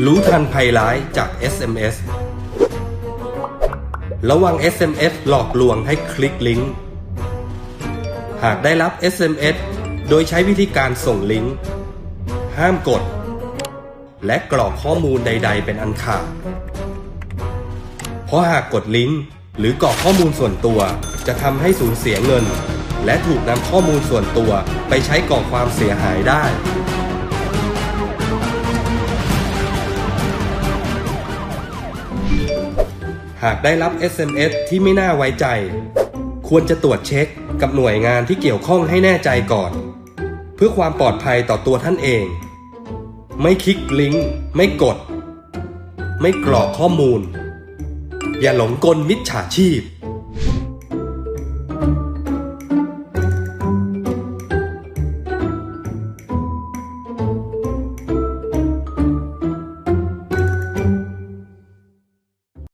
รู้ทันภัยร้ายจาก SMS ระวัง SMS หลอกลวงให้คลิกลิงก์ หากได้รับ SMS โดยใช้วิธีการส่งลิงก์ ห้ามกด และกรอกข้อมูลใด ๆ เป็นอันขาด เพราะหากกดลิงก์หรือกรอกข้อมูลส่วนตัวจะทำให้สูญเสียเงิน และถูกนำข้อมูลส่วนตัวไปใช้ก่อความเสียหายได้ หากได้รับ SMS ที่ไม่น่าไว้ใจ ควรจะตรวจเช็คกับหน่วยงานที่เกี่ยวข้องให้แน่ใจก่อน เพื่อความปลอดภัยต่อตัวท่านเอง ไม่คลิกลิงก์ไม่กด ไม่กรอกข้อมูล อย่าหลงกลมิจฉาชีพ